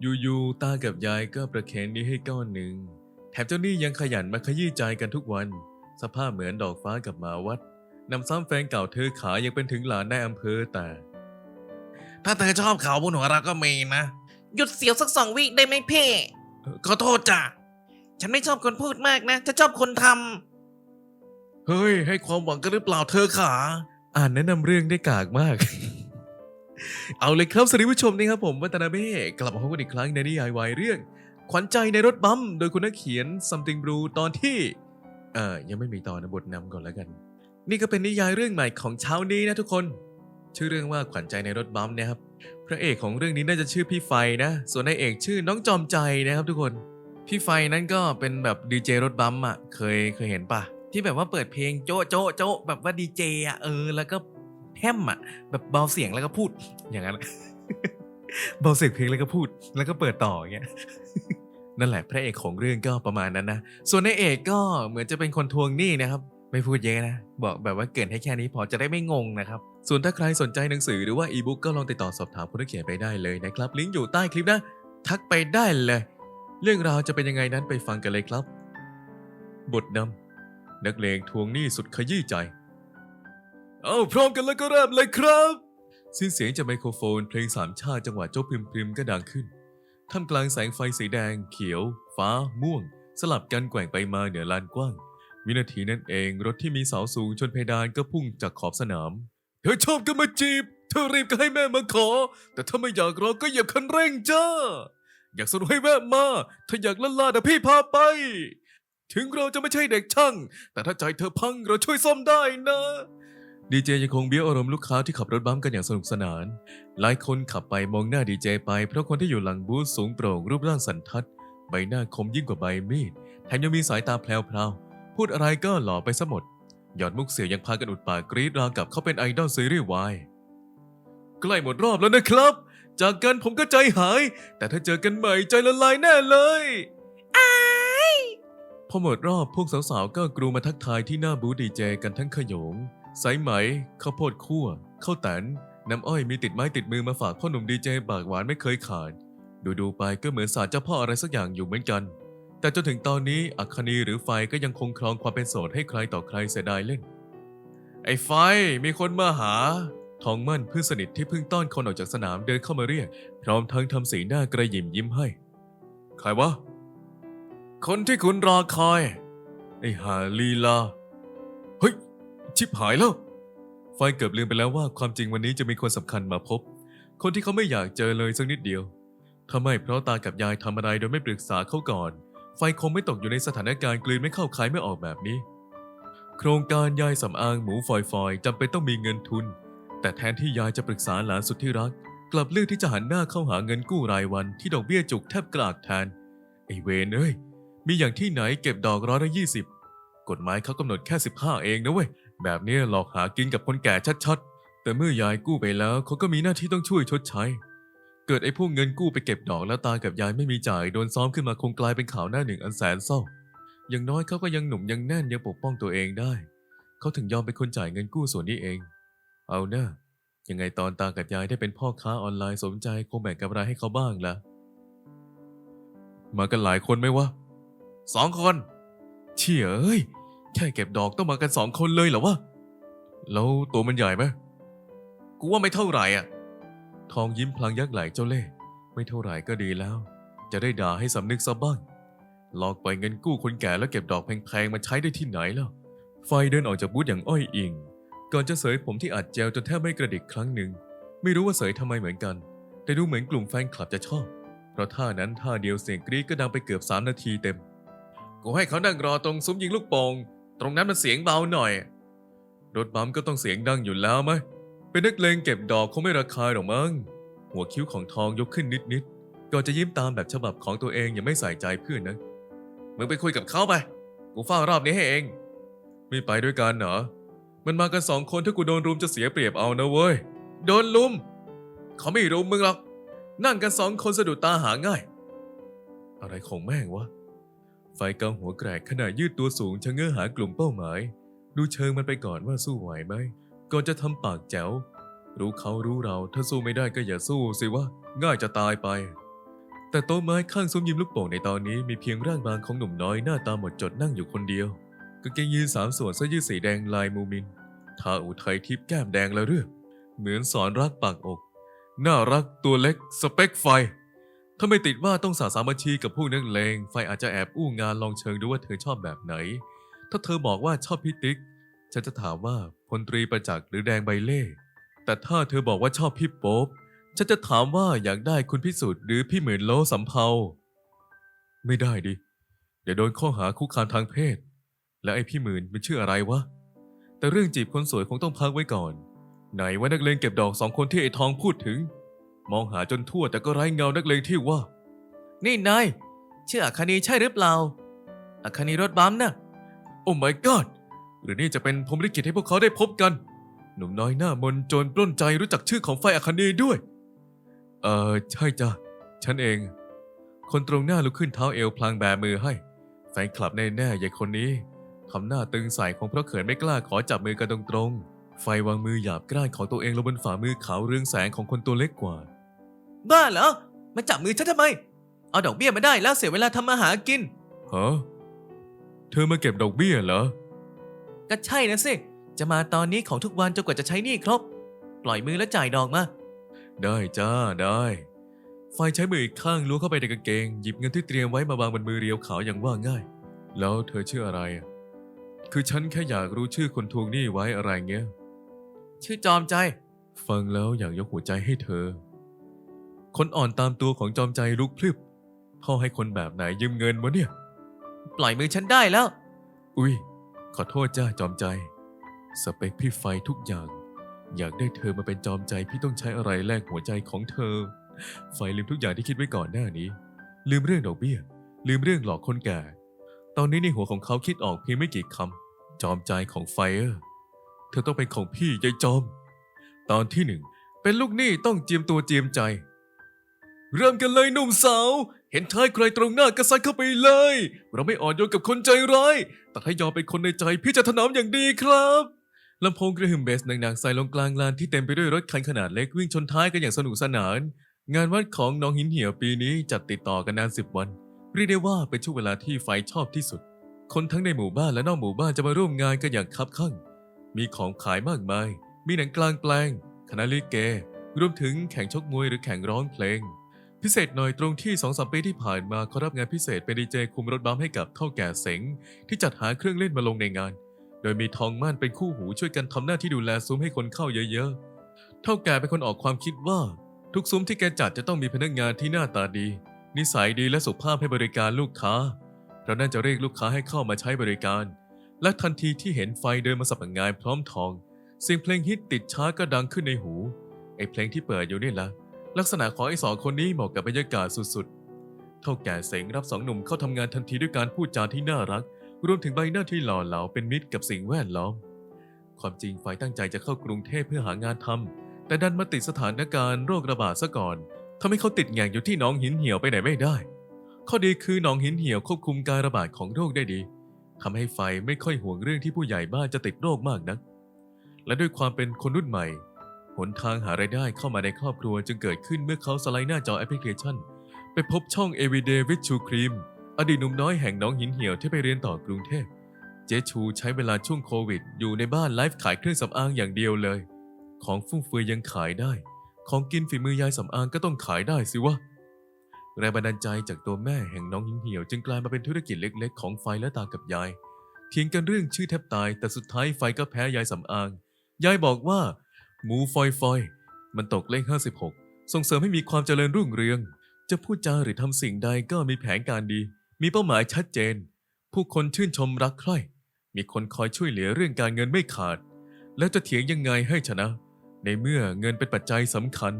อยู่ๆตากับยายก็ประเคนนี้ให้ก้อนหนึ่ง แถมเจ้านี่ยังขยันมาขยี้ใจกันทุกวัน สภาพเหมือนดอกฟ้ากับหมาวัดนำซ้ำแฟนเก่าเธอขายังเป็นถึงหลานในายอำเภอแต่ ถ้าเธอชอบเขาบนหัวเราก็มีนะ หยุดเสียวสักสองวิได้ไหมเพ่ขอโทษจ้ะ ฉันไม่ชอบคนพูดมากนะฉันชอบคนทำเฮ้ย ให้ความหวังกันหรือเปล่าเธอขา อ่านแนะนำเรื่องได้กากมาก เอาเลยครับสวัสดีผู้ชมนี่ครับผมวัตนาเบ้กลับมาพบกันอีกครั้งในนิยายวายเรื่อง ขวัญใจในรถบัมป์โดยคุณนักเขียน something blue ตอนที่ เอ่อยังไม่มีตอนนะบทนำก่อนแล้วกัน นี่ก็เป็นนิยายเรื่องใหม่ของเช้านี้นะทุกคน ชื่อเรื่องว่าขวัญใจในรถบัมป์นะครับพระเอกของเรื่องนี้น่าจะชื่อพี่ไฟนะ ส่วนนายเอกชื่อน้องจอมใจนะครับทุกคน พี่ไฟนั่นก็เป็นแบบดีเจรถบัมป์อะเคยเคยเห็นปะที่แบบว่าเปิดเพลงโจ๊ะโจ๊ะโจ๊ะแบบว่าดีเจอะเออแล้วก็ แฮมอะแบบเบาเสียงแล้วก็พูดอย่างนั้นเบาเสียงเพลงแล้วก็พูด แล้วก็เปิดต่ออย่างเงี้ยนั่นแหละพระเอกของเรื่องก็ประมาณนั้นนะ ส่วนนายเอกก็เหมือนจะเป็นคนทวงหนี้นะครับ ไม่พูดเยอะนะ บอกแบบว่าเกินให้แค่นี้พอจะได้ไม่งงนะครับ ส่วนถ้าใครสนใจหนังสือหรือว่าอีบุ๊กก็ลองติดต่อสอบถามผู้เขียนไปได้เลยนะครับ ลิงก์อยู่ใต้คลิปนะ ทักไปได้เลย เรื่องราวจะเป็นยังไงนั้นไปฟังกันเลยครับ บทนำนักเลงทวงหนี้สุดขยี้ใจ เอาพร้อมกันแล้วก็เริ่มเลยครับสิ้นเสียงจากไมโครโฟนเพลงสามชาติจังหวะโจ๊กพิมพริมก็ดังขึ้นท่ามกลางแสงไฟสีแดง เขียว ฟ้า ม่วง สลับกันแกว่งไปมาเหนือลานกว้าง วินาทีนั้นเองรถที่มีเสาสูงชนเพดานก็พุ่งจากขอบสนาม เธอชอบก็มาจีบ เธอรีบก็ให้แม่มาขอ แต่ถ้าไม่อยากรอก็เหยียบคันเร่งจ้า อยากสนุกให้แวะมา ถ้าอยากล่นลาเดี๋ยวพี่พาไป ถึงเราจะไม่ใช่เด็กช่าง แต่ถ้าใจเธอพังเราช่วยซ่อมได้นะ ดีเจยังคงเบี้ยวอารมณ์ลูกค้าที่ขับรถบัมป์กันอย่างสนุกสนาน หลายคนขับไปมองหน้าดีเจไปเพราะคนที่อยู่หลังบูธสูงโปร่งรูปร่างสันทัด ใบหน้าคมยิ่งกว่าใบมีด แถมยังมีสายตาแพรวๆ พูดอะไรก็หล่อไปซะหมด หยอดมุกเสียวยังพากันอุดปากกรีดราวกับเขาเป็นไอดอลซีรีส์วายใกล้หมดรอบแล้วนะครับ จากกันผมก็ใจหาย แต่ถ้าเจอกันใหม่ใจละลายแน่เลยพอหมดรอบพวกสาวๆก็กรูมาทักทายที่หน้าบูธดีเจกันทั้งขโยง สายไหมข้าวโพดคั่วข้าวแตนน้ำอ้อยมีติดไม้ติดมือมาฝากพ่อหนุ่มดีเจปากหวานไม่เคยขาด ดูดูๆไปก็เหมือนสารเจ้าพ่ออะไรสักอย่างอยู่เหมือนกัน แต่จนถึงตอนนี้อัคนีหรือไฟก็ยังคงครองความเป็นโสดให้ใครต่อใครเสียดายเล่น ไอ้ไฟมีคนมาหา ทองมั่นเพื่อนสนิทที่เพิ่งต้อนคนออกจากสนามเดินเข้ามาเรียก พร้อมทั้งทำสีหน้ากระยิมยิ้มให้ ใครวะ คนที่คุณรอคอย ไอ้หาลีลา ชิบหายแล้วไฟเกือบลืมไปแล้วว่าความจริงวันนี้จะมีคนสำคัญมาพบ คนที่เขาไม่อยากเจอเลยสักนิดเดียวถ้าไม่เพราะตากับยายทำอะไรโดยไม่ปรึกษาเขาก่อน ไฟคงไม่ตกอยู่ในสถานการณ์กลืนไม่เข้าคายไม่ออกแบบนี้ โครงการยายสำอางหมูฝอยฟอยๆจำเป็นต้องมีเงินทุน แต่แทนที่ยายจะปรึกษาหลานสุดที่รัก กลับเลือกที่จะหันหน้าเข้าหาเงินกู้รายวันที่ดอกเบี้ยจุกแทบกรากแทนไอเวนเอ้ยมีอย่างที่ไหนเก็บดอกร้อยละยี่สิบกฎหมายเขากำหนดแค่15เองนะเว้ย แบบนี้หลอกหากินกับคนแก่ชัดๆ แต่เมื่อยายกู้ไปแล้วเขาก็มีหน้าที่ต้องช่วยชดใช้ เกิดไอ้พวกเงินกู้ไปเก็บดอกแล้วตากับยายไม่มีจ่ายโดนซ้อมขึ้นมาคงกลายเป็นข่าวหน้าหนึ่งอันแสนเศร้า อย่างน้อยเขาก็ยังหนุ่มยังแน่นยังปกป้องตัวเองได้ เขาถึงยอมเป็นคนจ่ายเงินกู้ส่วนนี้เอง เอานะยังไงตอนตากับยายได้เป็นพ่อค้าออนไลน์สมใจคงแบ่งกำไรให้เขาบ้างละมากันหลายคนไหมวะสองคนเชี่ยเอ้ย แค่เก็บดอกต้องมากันสองคนเลยเหรอวะ แล้วตัวมันใหญ่ไหมกูว่าไม่เท่าไหร่อะ ทองยิ้มพลางยักไหลเจ้าเล่ห์ไม่เท่าไหร่ก็ดีแล้ว จะได้ด่าให้สำนึกซะบ้าง หลอกปล่อยเงินกู้คนแก่แล้วเก็บดอกแพงๆมาใช้ได้ที่ไหนล่ะ ไฟเดินออกจากบูธอย่างอ้อยอิง ก่อนจะเสยผมที่อัดเจลจนแทบไม่กระดิกครั้งหนึ่ง ไม่รู้ว่าเสยทำไมเหมือนกัน แต่ดูเหมือนกลุ่มแฟนคลับจะชอบ เพราะท่านั้นท่าเดียวเสียงกรี๊ดก็ดังไปเกือบ3นาทีเต็ม กูให้เขานั่งรอตรงซุ้มยิงลูกโป่ง ตรงนั้นมันเสียงเบาหน่อย รถบัมก็ต้องเสียงดังอยู่แล้วไหมเป็นนักเลงเก็บดอกคงไม่ระคายหรอกมั้ง หัวคิ้วของทองยกขึ้นนิดๆก่อนจะยิ้มตามแบบฉบับของตัวเองยังไม่ใส่ใจเพื่อนนะ มึงไปคุยกับเขาไป กูเฝ้ารอบนี้ให้เอง ไม่ไปด้วยกันเหรอ มันมากันสองคนถ้ากูโดนรุมจะเสียเปรียบเอานะเว้ย โดนลุม เขาไม่รุมมึงหรอก นั่งกันสองคนสะดุดตาหาง่าย อะไรของแม่งวะ ไฟเกาหัวแกรกขณะยืดตัวสูงชะเง้อหากลุ่มเป้าหมาย ดูเชิงมันไปก่อนว่าสู้ไหวไหม ก่อนจะทำปากแจ๋ว รู้เขารู้เราถ้าสู้ไม่ได้ก็อย่าสู้สิวะ ง่ายจะตายไป แต่โต๊ะไม้ข้างซุ้มยิมลูกโป่งในตอนนี้มีเพียงร่างบางของหนุ่มน้อยหน้าตาหมดจดนั่งอยู่คนเดียวกางเกงยีนสามส่วนเสื้อยืดสีแดงลายมูมินทาอุทัยทิพย์แก้มแดงและเรื่องเหมือนสอนรักปากอก น่ารักตัวเล็กสเปคไฟ ถ้าไม่ติดว่าต้องสาสามัญชีกับพวกนักเลงไฟอาจจะแอบอู้งานลองเชิงดูว่าเธอชอบแบบไหน ถ้าเธอบอกว่าชอบพี่ติ๊ก ฉันจะถามว่าพลตรีประจักษ์หรือแดงใบเล่ แต่ถ้าเธอบอกว่าชอบพี่โป๊บฉันจะถามว่าอยากได้คุณพิสุทธิ์หรือพี่หมื่นโลสำเภาไม่ได้ดิ เดี๋ยวโดนข้อหาคุกคามทางเพศ แล้วไอ้พี่หมื่นมันชื่ออะไรวะ แต่เรื่องจีบคนสวยคงต้องพักไว้ก่อน ไหนว่านักเลงเก็บดอกสองคนที่ไอ้ทองพูดถึง มองหาจนทั่วแต่ก็ไร้เงานักเลงที่ว่า นี่นายชื่ออาคานีใช่หรือเปล่าอาคานีรถบัมนะโอ้ my god หรือนี่จะเป็นพรหมลิขิตให้พวกเขาได้พบกัน หนุ่มน้อยหน้ามนโจรปล้นใจรู้จักชื่อของไฟอาคานีด้วย เออใช่จ้ะฉันเอง คนตรงหน้าลุกขึ้นเท้าเอวพลางแบมือให้ แฟนคลับแน่ๆยายคนนี้ทำหน้าตึงใส่คงเพราะเขินไม่กล้าขอจับมือกันตรงๆไฟวางมือหยาบกร้านของตัวเองลงบนฝ่ามือขาวเรืองแสงของคนตัวเล็กกว่า บ้าเหรอ มาจับมือฉันทำไม เอาดอกเบี้ยมาได้แล้วเสียเวลาทำมาหากิน ฮะ เธอมาเก็บดอกเบี้ยเหรอ ก็ใช่นะสิ จะมาตอนนี้ของทุกวันจนกว่าจะใช้หนี้ครบ ปล่อยมือแล้วจ่ายดอกมา ได้จ้าได้ ไฟใช้มืออีกข้างล้วงเข้าไปในกางเกง หยิบเงินที่เตรียมไว้มาวางบนมือเรียวขาวอย่างว่าง่าย แล้วเธอชื่ออะไรอะคือฉันแค่อยากรู้ชื่อคนทวงหนี้ไว้อะไรเงี้ย ชื่อจอมใจ ฟังแล้วอยากยกหัวใจให้เธอ คนอ่อนตามตัวของจอมใจลุกพลึบพ่อให้คนแบบไหนยืมเงินวะเนี่ย ปล่อยมือฉันได้แล้ว อุ้ยขอโทษจ้าจอมใจ สเปคพี่ไฟทุกอย่าง อยากได้เธอมาเป็นจอมใจพี่ต้องใช้อะไรแลกหัวใจของเธอ ไฟลืมทุกอย่างที่คิดไว้ก่อนหน้านี้ ลืมเรื่องดอกเบี้ย ลืมเรื่องหลอกคนแก่ ตอนนี้ในหัวของเขาคิดออกเพียงไม่กี่คำจอมใจของไฟเออร์เธอต้องเป็นของพี่ยายจอม ตอนที่หนึ่งเป็นลูกหนี้ต้องเจียมตัวเจียมใจ เริ่มกันเลยหนุ่มสาว เห็นชายใครตรงหน้าก็ซัดเข้าไปเลย เราไม่อ่อนโยนกับคนใจร้าย แต่ถ้ายอมเป็นคนในใจพี่จะถนอมอย่างดีครับลำโพงกระหึ่มเบสหนักๆใส่ลงกลางลานที่เต็มไปด้วยรถคันขนาดเล็กวิ่งชนท้ายกันอย่างสนุกสนาน งานวัดของน้องหินเหี่ยวปีนี้จัดติดต่อกันนานสิบวัน เรียกได้ว่าเป็นช่วงเวลาที่ไฟชอบที่สุด คนทั้งในหมู่บ้านและนอกหมู่บ้านจะมาร่วมงานกันอย่างคับคั่ง มีของขายมากมาย มีหนังกลางแปลง คณะลิเก รวมถึงแข่งชกมวยหรือแข่งร้องเพลง พิเศษหน่อยตรงที่สองสามปีที่ผ่านมาเขารับงานพิเศษเป็นดีเจคุมรถบัมให้กับเท่าแก่เสงที่จัดหาเครื่องเล่นมาลงในงาน โดยมีทองม่านเป็นคู่หูช่วยกันทำหน้าที่ดูแลซุ้มให้คนเข้าเยอะๆ เท่าแก่เป็นคนออกความคิดว่า ทุกซุ้มที่แกจัดจะต้องมีพนักงานที่หน้าตาดี นิสัยดีและสุภาพให้บริการลูกค้าเราน่าจะเรียกลูกค้าให้เข้ามาใช้บริการ และทันทีที่เห็นไฟเดินมาสับงานพร้อมทองเสียงเพลงฮิตติดช้าก็ดังขึ้นในหูไอเพลงที่เปิดอยู่นี่แหละ ลักษณะของไอ้สองคนนี้เหมาะกับบรรยากาศสุดๆ เท่าแก่เสงรับสองหนุ่มเข้าทำงานทันทีด้วยการพูดจาที่น่ารัก รวมถึงใบหน้าที่หล่อเหลาเป็นมิตรกับสิ่งแวดล้อม ความจริงฝ่ายตั้งใจจะเข้ากรุงเทพเพื่อหางานทำแต่ดันมาติดสถานการณ์โรคระบาดซะก่อนทำให้เขาติดแงงอยู่ที่หนองหินเหี่ยวไปไหนไม่ได้ ข้อดีคือหนองหินเหี่ยวควบคุมการระบาดของโรคได้ดีทำให้ไฟไม่ค่อยห่วงเรื่องที่ผู้ใหญ่บ้านจะติดโรคมากนัก และด้วยความเป็นคนรุ่นใหม่ หนทางหารายได้เข้ามาในครอบครัวจึงเกิดขึ้นเมื่อเขาสไลด์หน้าจอแอปพลิเคชัน ไปพบช่อง Everyday with Chu Cream อดีตหนุ่มน้อยแห่งน้องหินเหี่ยวที่ไปเรียนต่อกรุงเทพ เจ๊ชูใช้เวลาช่วงโควิด อยู่ในบ้านไลฟ์ขายเครื่องสำอางอย่างเดียวเลย ของฟุ่มเฟือยยังขายได้ ของกินฝีมือยายสำอางก็ต้องขายได้สิวะแรงบันดาลใจจากตัวแม่แห่งน้องหินเหี่ยว จึงกลายมาเป็นธุรกิจเล็ก ๆ ของไฟและตากับยายเถียงกันเรื่องชื่อแทบตาย แต่สุดท้ายไฟก็แพ้ยายสำอาง ยายบอกว่า หมูฟอยฟอย มันตกเลข56 ส่งเสริมให้มีความเจริญรุ่งเรือง จะพูดจาหรือทำสิ่งใดก็มีแผนการดี มีเป้าหมายชัดเจน ผู้คนชื่นชมรักใคร่ มีคนคอยช่วยเหลือเรื่องการเงินไม่ขาด แล้วจะเถียงยังไงให้ชนะ ในเมื่อเงินเป็นปัจจัยสำคัญ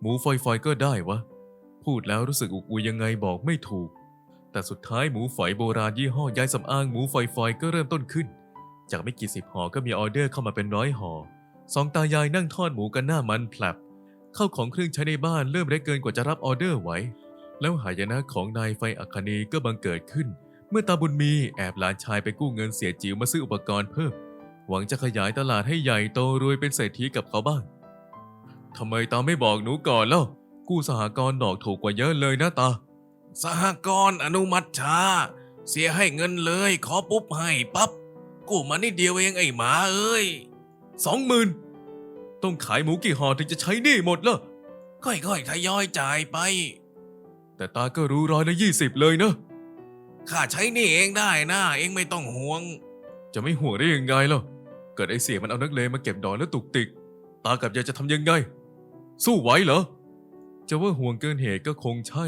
หมูฟอยฟอยก็ได้วะ พูดแล้วรู้สึกอุกอุยยังไงบอกไม่ถูก แต่สุดท้ายหมูฝอยโบราณยี่ห้อยายสำอางหมูฟอยฟอยก็เริ่มต้นขึ้น จากไม่กี่สิบห่อก็มีออเดอร์เข้ามาเป็นร้อยห่อ สองตายายนั่งทอดหมูกันหน้ามันแผลบเข้าของเครื่องใช้ในบ้านเริ่มเล็กเกินกว่าจะรับออเดอร์ไหว แล้วหายนะของนายไฟอัคนีก็บังเกิดขึ้น เมื่อตาบุญมีแอบหลานชายไปกู้เงินเสียจิ๋วมาซื้ออุปกรณ์เพิ่ม หวังจะขยายตลาดให้ใหญ่โตรวยเป็นเศรษฐีกับเขาบ้างทำไมตาไม่บอกหนูก่อนเล่ากู้สหกรณ์ดอกถูกกว่าเยอะเลยนะตา สหกรณ์อนุมัติช้า เสียให้เงินเลย ขอปุ๊บให้ปับ๊บกู้มานิดเดียวเองไอ้หมาเอ้ยสองหมื่น ต้องขายหมูกี่ห่อถึงจะใช้หนี้หมดเหรอค่อยๆทยอยจ่ายไป แต่ตาก็รู้ร้อยละยี่สิบเลยนะ ข้าใช้หนี่เองได้นะเองไม่ต้องห่วง จะไม่ห่วงได้ยังไงล่ะ เกิดไอเสียมันเอานักเลงมาเก็บดอกแล้วตุกติก ตากับยายจะทำยังไง สู้ไหวเหรอ จะว่าห่วงเกินเหตุก็คงใช่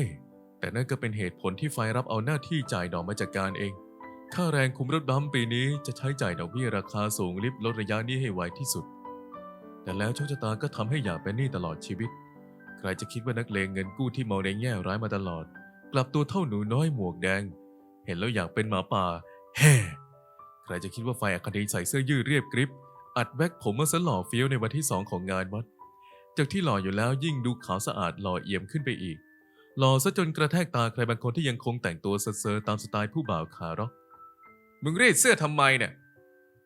แต่นั่นก็เป็นเหตุผลที่ไฟรับเอาหน้าที่จ่ายดอกมาจากการเอง ค่าแรงคุมรถบัมป์ปีนี้จะใช้จ่ายดอกเบี้ยราคาสูงลิบลดระยะหนี้ให้ไวที่สุด แต่แล้วโชคชะตาก็ทำให้อยากเป็นหนี้ตลอดชีวิต ใครจะคิดว่านักเลงเงินกู้ที่มองในแง่ร้ายมาตลอด กลับตัวเท่าหนูน้อยหมวกแดง เห็นแล้วอยากเป็นหมาป่า แฮ่ใครจะคิดว่าไฟอัคดีใส่เสื้อยืดเรียบกริบ อัดแว็กผมมาซะหล่อเฟี้ยวในวันที่สองของงานวัด จากที่หล่ออยู่แล้วยิ่งดูขาวสะอาดหล่อเอี่ยมขึ้นไปอีก หล่อซะจนกระแทกตาใครบางคนที่ยังคงแต่งตัวเซอร์ตามสไตล์ผู้บ่าวขาร็อกมึงรีดเสื้อทำไมเนี่ย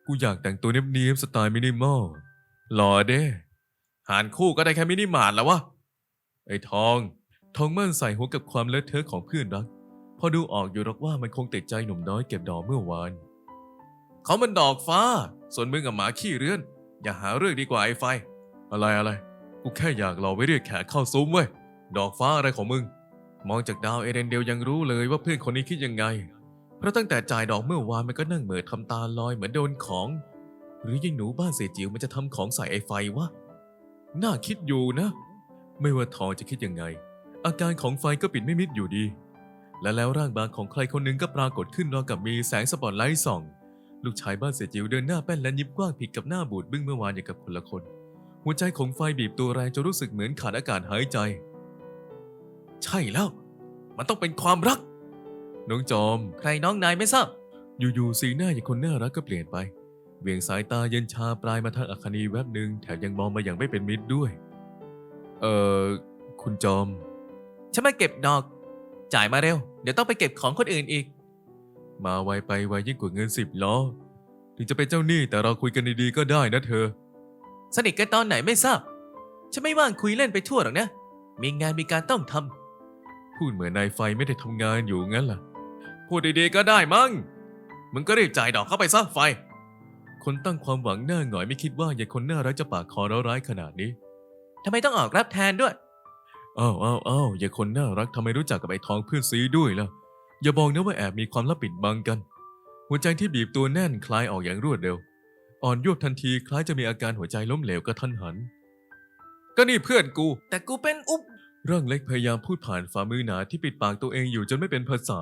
กูอยากแต่งตัวเนียบๆสไตล์มินิมอล หล่อเด้หารคู่ก็ได้แค่มินิมาร์ทแล้ววะ ไอ้ทอง ทองมั่นใส่หัวกับความเลอะเทอะของเพื่อนรัก พอดูออกอยู่หรอกว่ามันคงติดใจหนุ่มน้อยเก็บดอกเมื่อวาน เขามันดอกฟ้า ส่วนมึงกับหมาขี้เรือน อย่าหาเรื่องดีกว่าไอ้ไฟ อะไรอะไร กูแค่อยากรอไว้เรียกแขกเข้าซุ้มเว้ย ดอกฟ้าอะไรของมึง มองจากดาวเอเดนเดียวยังรู้เลยว่าเพื่อนคนนี้คิดยังไง เพราะตั้งแต่จ่ายดอกเมื่อวานมันก็นั่งเหมือทำตาลอยเหมือนโดนของ หรือยิ่งหนูบ้านเสียจิ๋วมันจะทำของใส่ไอ้ไฟวะ น่าคิดอยู่นะ ไม่ว่าทองจะคิดยังไง อาการของไฟก็ปิดไม่มิดอยู่ดี และแล้วร่างบางของใครคนหนึ่งก็ปรากฏขึ้นราวกับมีแสงสปอตไลท์ส่อง ลูกชายบ้านเสียจิ๋วเดินหน้าแป้นและยิ้มกว้างผิดกับหน้าบูดบึ้งเมื่อวานอย่างกับคนละคน หัวใจของไฟบีบตัวแรงจนรู้สึกเหมือนขาดอากาศหายใจ ใช่แล้ว มันต้องเป็นความรัก น้องจอม ใครน้องนายไม่ทราบ อยู่ๆสีหน้าอย่างคนน่ารักก็เปลี่ยนไป เวียงสายตาเย็นชาปลายมาทางอัคนีแวบหนึ่งแถมยังมองมาอย่างไม่เป็นมิตรด้วย เอ่อ คุณจอม ฉันมาเก็บดอก จ่ายมาเร็ว เดี๋ยวต้องไปเก็บของคนอื่นอีก มาไวไปไวยิ่งกว่าเงินสิบล้อ ถึงจะเป็นเจ้าหนี้แต่เราคุยกันดีๆก็ได้นะเธอ สนิทกันตอนไหนไม่ทราบ ฉันไม่ว่างคุยเล่นไปทั่วหรอกนะ มีงานมีการต้องทำ พูดเหมือนนายไฟไม่ได้ทำงานอยู่งั้นล่ะ พูดดีๆก็ได้มั้ง มึงก็รีบจ่ายดอกเข้าไปซะไฟ คนตั้งความหวังหน้าหงอยไม่คิดว่ายายคนน่ารักจะปากคอร้ายๆขนาดนี้ทำไมต้องออกรับแทนด้วย อ้าวอ้าวอ้าวยายคนน่ารักทำไมรู้จักกับไอ้ทองเพื่อนซีด้วยล่ะ อย่าบอกนะว่าแอบมีความลับปิดบังกัน หัวใจที่บีบตัวแน่นคลายออกอย่างรวดเร็ว อ่อนยวบทันทีคล้ายจะมีอาการหัวใจล้มเหลวกระทันหัน ก็นี่เพื่อนกู แต่กูเป็นอุบร่างเล็กพยายามพูดผ่านฝ่ามือหนาที่ปิดปากตัวเองอยู่จนไม่เป็นภาษา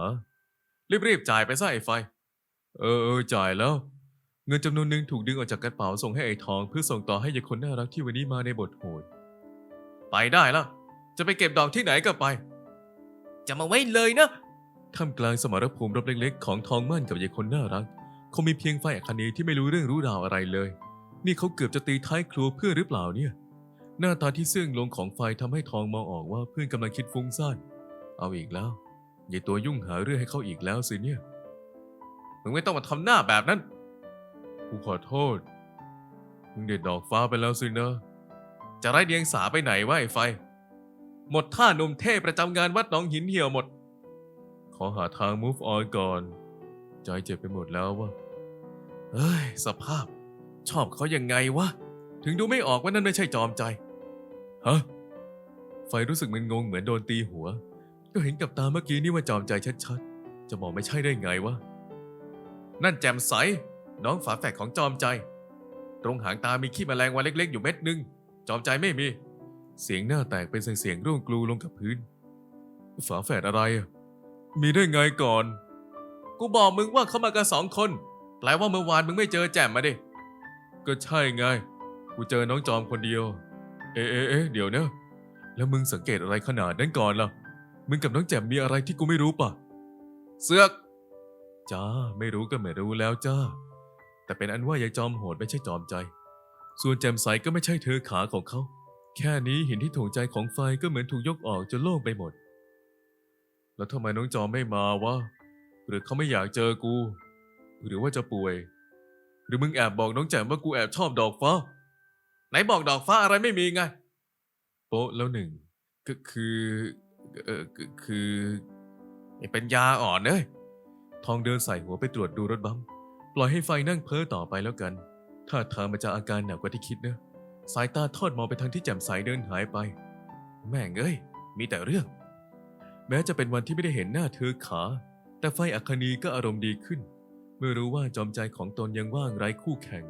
รีบๆจ่ายไปซะไอ้ไฟ เออเออจ่ายแล้ว เงินจำนวนหนึ่งถูกดึงออกจากกระเป๋าส่งให้ไอ้ทองเพื่อส่งต่อให้ยายคนน่ารักที่วันนี้มาในบทโหด ไปได้แล้วจะไปเก็บดอกที่ไหนก็ไป จะมาไว้เลยนะ ท่ามกลางสมรภูมิรบเล็กๆ ของทองมั่นกับยายคนน่ารัก คงมีเพียงไฟอัคนีที่ไม่รู้เรื่องรู้ราวอะไรเลย นี่เขาเกือบจะตีท้ายครัวเพื่อหรือเปล่าเนี่ย หน้าตาที่เสื่องลงของไฟทำให้ทองมองออกว่าเพื่อนกำลังคิดฟุ้งซ่าน เอาอีกแล้วยายตัวยุ่งหาเรื่องให้เขาอีกแล้วสิเนี่ย มึงไม่ต้องมาทำหน้าแบบนั้น กูขอโทษ มึงเด็ดดอกฟ้าไปแล้วสินะ จะไร้เดียงสาไปไหนวะไอ้ไฟ หมดท่านุ่มเทพประจำงานวัดหนองหินเหี่ยวหมด ขอหาทาง move on ก่อน ใจเจ็บไปหมดแล้ววะเฮ้ย สภาพ ชอบเขายังไงวะ ถึงดูไม่ออกว่านั่นไม่ใช่จอมใจ ฮะ ไฟรู้สึกมึนงงเหมือนโดนตีหัว ก็เห็นกับตาเมื่อกี้นี่ว่าจอมใจชัดๆ จะมองไม่ใช่ได้ไงวะ นั่นแจ่มใส น้องฝาแฝดของจอมใจ ตรงหางตามีขี้แมลงวันเล็ก ๆ อยู่เม็ดหนึ่งจอมใจไม่มี เสียงหน้าแตกเป็นเสียงร่วงกลูลงกับพื้น ฝาแฝดอะไร มีได้ไงก่อน กูบอกมึงว่าเขามากันสองคน แปลว่าเมื่อวานมึงไม่เจอแจ่มมาดิ ก็ใช่ไง กูเจอน้องจอมคนเดียว เอ๊ะเอ๊ะเอ๊ะเดี๋ยวนะ แล้วมึงสังเกตอะไรขนาดนั้นก่อนล่ะ มึงกับน้องแจ่มมีอะไรที่กูไม่รู้ปะเสือกจ้า ไม่รู้ก็ไม่รู้แล้วจ้า แต่เป็นอันว่ายายจอมโหดไม่ใช่จอมใจ ส่วนแจ่มใสก็ไม่ใช่เธอขาของเขา แค่นี้หินที่ถ่วงใจของไฟก็เหมือนถูกยกออกจนโล่งไปหมด แล้วทำไมน้องจอมไม่มาวะ หรือเขาไม่อยากเจอกู หรือว่าจะป่วย หรือมึงแอบบอกน้องแจ่มว่ากูแอบชอบดอกฟ้า ไหนบอกดอกฟ้าอะไรไม่มีไง โป๊ะแล้วหนึ่งก็คือเออคือไอ้เป็นยาอ่อนเอ้ยทองเดินใส่หัวไปตรวจดูรถบัมป์ ปล่อยให้ไฟนั่งเพ้อต่อไปแล้วกันถ้าทางมันจะอาการหนักกว่าที่คิดนะ สายตาทอดมองไปทางที่แจ่มใสเดินหายไป แม่งเอ้ย มีแต่เรื่อง แม้จะเป็นวันที่ไม่ได้เห็นหน้าเธอขา แต่ไฟอัคคณีก็อารมณ์ดีขึ้น เมื่อรู้ว่าจอมใจของตนยังว่างไร้คู่แข่ง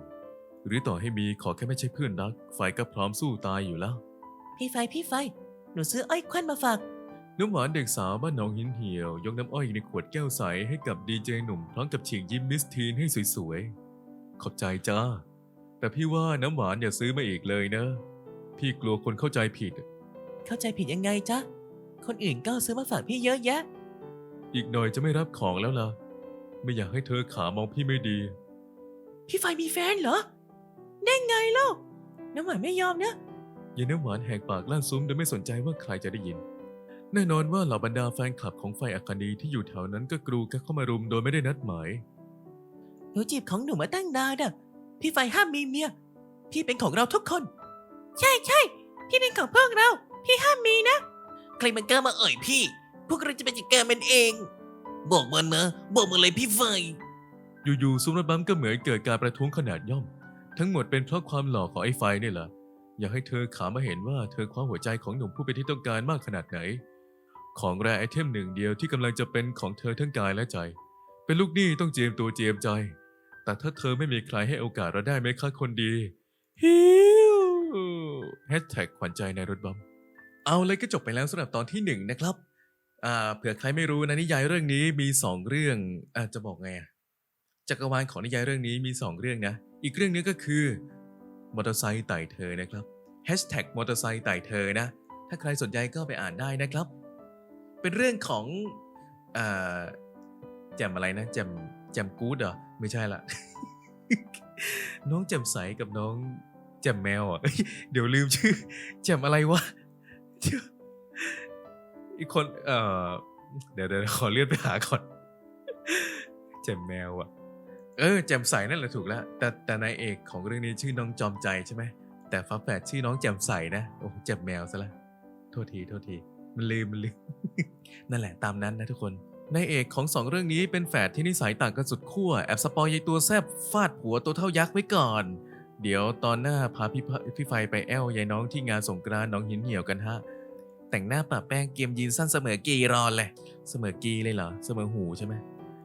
หรือต่อให้มีขอแค่ไม่ใช่เพื่อนรัก ไฟก็พร้อมสู้ตายอยู่แล้ว พี่ไฟ พี่ไฟ หนูซื้ออ้อยควันมาฝาก น้ำหวานเด็กสาวบ้านหนองหินเหี่ยว ยกน้ำอ้อยในขวดแก้วใสให้กับดีเจหนุ่มพร้อมกับฉีกยิ้มมิสทีนให้สวยๆ ขอบใจจ้า แต่พี่ว่าน้ำหวานอย่าซื้อมาอีกเลยนะ พี่กลัวคนเข้าใจผิด เข้าใจผิดยังไงจ๊ะ คนอื่นก็ซื้อมาฝากพี่เยอะแยะ อีกหน่อยจะไม่รับของแล้วล่ะ ไม่อยากให้เธอขามองพี่ไม่ดี พี่ไฟมีแฟนเหรอ ได้ไงเล่าน้ำหวานไม่ยอมนะยายน้ำหวานแหกปากลั่นซุ้มโดยไม่สนใจว่าใครจะได้ยิน แน่นอนว่าเหล่าบรรดาแฟนคลับของไฟอัคคณีที่อยู่แถวนั้นก็กรูกันเข้ามารุมโดยไม่ได้นัดหมาย หนูจีบของหนูมาตั้งนานน่ะพี่ไฟห้ามมีเมีย พี่เป็นของเราทุกคน ใช่ใช่ พี่เป็นของพวกเรา พี่ห้ามมีนะ ใครมันกล้ามาเอ่ยพี่ พวกเราจะไปจัดการมันเอง บอกมันนะ บอกมันเลยพี่ไฟ อยู่ๆซุ้มรถบัมป์ก็เหมือนเกิดการประท้วงขนาดย่อม ทั้งหมดเป็นเพราะความหล่อของไอ้ไฟนี่แหละอยากให้เธอขามาเห็นว่าเธอคว้าหัวใจของหนุ่มผู้เป็นที่ต้องการมากขนาดไหน ของแร่ไอเทมหนึ่งเดียวที่กำลังจะเป็นของเธอทั้งกายและใจ เป็นลูกหนี้ต้องเจียมตัวเจียมใจ แต่ถ้าเธอไม่มีใครให้โอกาสเราได้ไหมคะคนดีฮิวแฮชแท็กขวัญใจในรถบัมเอาเลยก็จบไปแล้วสำหรับตอนที่หนึ่งนะครับอ่าเผื่อใครไม่รู้นะนิยายเรื่องนี้มีสองเรื่องอาจะบอกไงอะจักรวาลของนิยายเรื่องนี้มีสองเรื่องนะ อีกเรื่องนึงก็คือมอเตอร์ไซค์ไต่เธอนะครับแฮชแท็กมอเตอร์ไซค์ไต่เธอนะ ถ้าใครสนใจก็ไปอ่านได้นะครับ เป็นเรื่องของอ่าแจมอะไรนะแจมแจมกู๊ดเหรอ ไม่ใช่ละน้องแจมใสกับน้องแจมแมวอะเดี๋ยวลืมชื่อแจมอะไรวะอีกคนเอ่อเดี๋ยวเดี๋ยวขอเลื่อนไปหาก่อนแจมแมวอะ เออแจมใสนั่นแหละถูกแล้ว แต่แต่นายเอกของเรื่องนี้ชื่อน้องจอมใจใช่ไหมแต่ฟ้าแฝดชื่อน้องแจมใสนะโอ้แจมแมวซะละโทษทีโทษที มันลืมมันลืม นั่นแหละตามนั้นนะทุกคนนายเอกของสองเรื่องนี้เป็นแฝดที่นิสัยต่างกันสุดขั้วแอบสปอยยายตัวแซบฟาดหัวตัวเท่ายักษ์ไว้ก่อน เดี๋ยวตอนหน้าพาพี่พี่ไฟไปแอลยายน้องที่งานสงกรานต์น้องหินเหี่ยวกันฮะ แต่งหน้าปะแป้งเกมยีนสั้นเสมอกีรอนเลยเสมอกีเลยเหรอเสมอหูใช่ไหม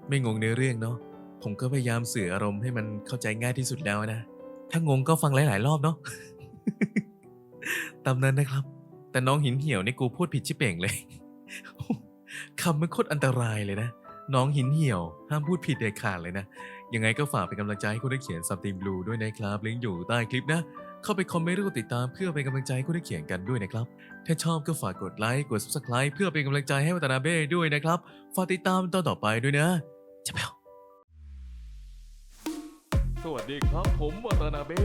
ไม่งงในเรื่องเนาะผมก็พยายามสื่ออารมณ์ให้มันเข้าใจง่ายที่สุดแล้วนะ ถ้างงก็ฟังหลาย ๆ รอบเนาะตามนั้นนะครับ แต่น้องหินเหี่ยวนี่กูพูดผิดชิเป่งเลย คำมันโคตรอันตรายเลยนะ น้องหินเหี่ยว ห้ามพูดผิดเด็ดขาดเลยนะ ยังไงก็ฝากเป็นกำลังใจให้คุณได้เขียนซัมติงบลูด้วยนะครับ ลิงก์อยู่ใต้คลิปนะ เข้าไปคอมเมนต์หรือกดติดตามเพื่อเป็นกำลังใจให้คุณได้เขียนกันด้วยนะครับ ถ้าชอบก็ฝากกดไลค์ กด subscribe เพื่อเป็นกำลังใจให้วัตนาเบ้ด้วยนะครับ ฝากติดตามตอนต่อไปด้วยนะจะไปสวัสดีครับผมวัตนาเบ้